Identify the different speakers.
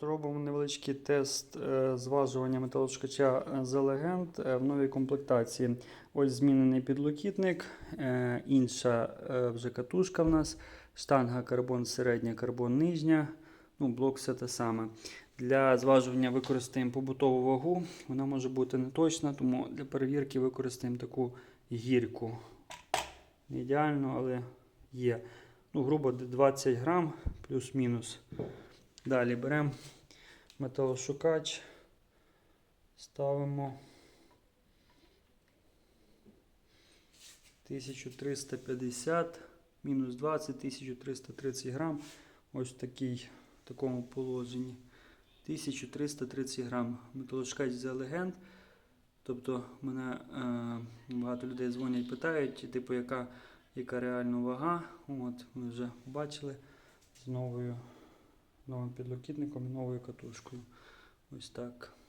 Speaker 1: Зробимо невеличкий тест е, зважування металошукача е, The Legend е, в новій комплектації. Ось змінений підлокітник, е, інша е, вже катушка в нас, штанга карбон середня, карбон нижня. Ну, блок все те саме. Для зважування використаємо побутову вагу. Вона може бути не точна, тому для перевірки використаємо таку гірку. Не ідеально, але є. Ну, грубо 20 грам плюс-мінус. Далі беремо металошукач, ставимо 1350, мінус 20, 1330 грам. Ось такий, в такому положенні. 1330 грам. Металошукач за легенд. Тобто мене е, багато людей дзвонять, питають, типу, яка, яка реальна вага. От, ми вже бачили з новою новим підлокітником і новою катушкою. Ось так.